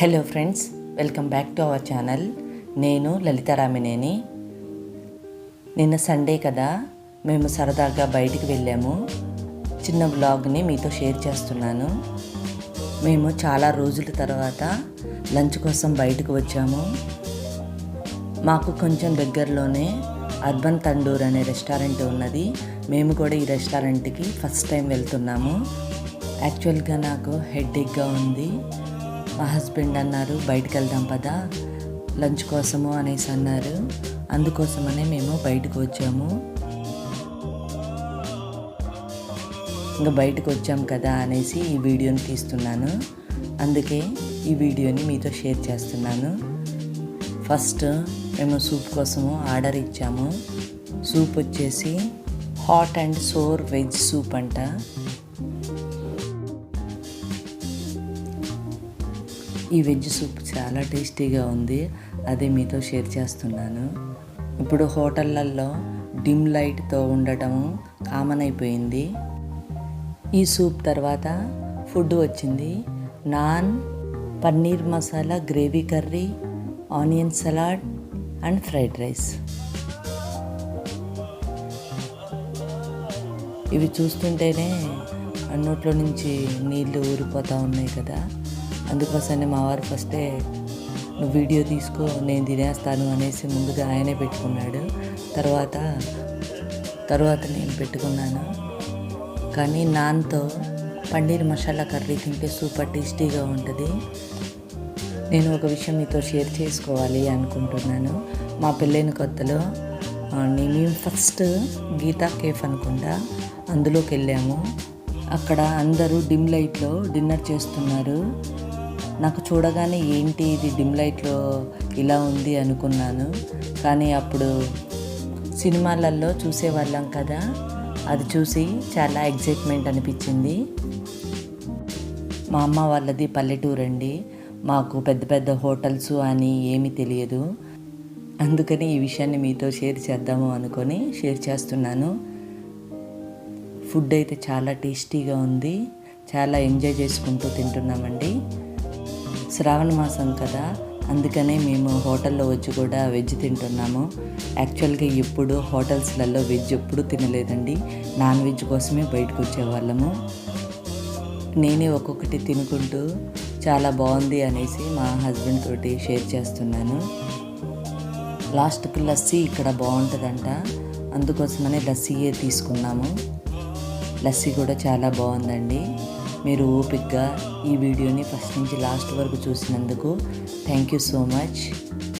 Hello friends welcome back to our channel. నేను లలితారామినేని నిన్న Sunday కదా మేము సరదాగా బయటికి వెళ్ళాము. చిన్న బ్లాగ్ని మీతో షేర్ చేస్తున్నాను. మేము చాలా రోజుల తర్వాత లంచ్ కోసం బయటకు వచ్చాము. మాకు కొంచెం దగ్గరలోనే అర్బన్ తండూర్ అనే రెస్టారెంట్ ఉన్నది. మేము కూడా ఈ రెస్టారెంట్కి ఫస్ట్ టైం వెళ్తున్నాము. యాక్చువల్గా నాకు హెడ్ఏక్గా ఉంది. మా హస్బెండ్ అన్నారు బయటకు వెళ్దాం పదా లంచ్ కోసము అనేసి అన్నారు. అందుకోసమనే మేము బయటకు వచ్చాము. ఇంకా బయటకు వచ్చాం కదా అనేసి ఈ వీడియోని తీస్తున్నాను. అందుకే ఈ వీడియోని మీతో షేర్ చేస్తున్నాను. ఫస్ట్ మేము సూప్ కోసము ఆర్డర్ ఇచ్చాము. సూప్ వచ్చేసి hot and sour veg soup అంట. ఈ వెజ్ సూప్ చాలా టేస్టీగా ఉంది. అదే మీతో షేర్ చేస్తున్నాను. ఇప్పుడు హోటళ్ళల్లో డిమ్ లైట్తో ఉండటం కామన్ అయిపోయింది. ఈ సూప్ తర్వాత ఫుడ్ వచ్చింది. Naan paneer masala gravy curry onion salad and fried rice. ఇవి చూస్తుంటేనే నోట్లో నుంచి నీళ్ళు ఊరిపోతూ ఉన్నాయి కదా. అందుకోసమే మా వారు ఫస్టే నువ్వు వీడియో తీసుకో నేను తినేస్తాను అనేసి ముందుగా ఆయనే పెట్టుకున్నాడు. తర్వాత తర్వాత నేను పెట్టుకున్నాను. కానీ నాన్తో పన్నీర్ మసాలా కర్రీ తింటే సూపర్ టేస్టీగా ఉంటుంది. నేను ఒక విషయం మీతో షేర్ చేసుకోవాలి అనుకుంటున్నాను. మా పెళ్ళైన కొత్తలో నేను మేము ఫస్ట్ గీతా కేఫ్ అనుకుంటా అందులోకి వెళ్ళాము అక్కడ అందరూ డిమ్ లైట్లో డిన్నర్ చేస్తున్నారు. నాకు చూడగానే ఏంటి ఇది డిమ్ లైట్లో ఇలా ఉంది అనుకున్నాను. కానీ అప్పుడు సినిమాలలో చూసేవాళ్ళం కదా అది చూసి చాలా ఎగ్జైట్మెంట్ అనిపించింది. మా అమ్మ వాళ్ళది పల్లెటూరు అండి. మాకు పెద్ద పెద్ద హోటల్స్ అని ఏమీ తెలియదు. అందుకని ఈ విషయాన్ని మీతో షేర్ చేద్దాము అనుకొని షేర్ చేస్తున్నాను. ఫుడ్ అయితే చాలా టేస్టీగా ఉంది. చాలా ఎంజాయ్ చేసుకుంటూ తింటున్నామండి. శ్రావణ మాసం కదా అందుకనే మేము హోటల్లో వచ్చి కూడా వెజ్ తింటున్నాము. యాక్చువల్గా ఎప్పుడు హోటల్స్లలో వెజ్ ఎప్పుడు తినలేదండి. నాన్ వెజ్ కోసమే బయటకు వచ్చేవాళ్ళము. నేనే ఒక్కొక్కటి తినుకుంటూ చాలా బాగుంది అనేసి మా హస్బెండ్ తోటి షేర్ చేస్తున్నాను. లాస్ట్కి లస్సీ ఇక్కడ బాగుంటుందంట. అందుకోసమనే లస్సీయే తీసుకున్నాము. లస్సీ కూడా చాలా బాగుందండి. మీరు ఓపిక్గా ఈ వీడియోని ఫస్ట్ నుంచి లాస్ట్ వరకు చూసినందుకు థ్యాంక్ యూ సో మచ్.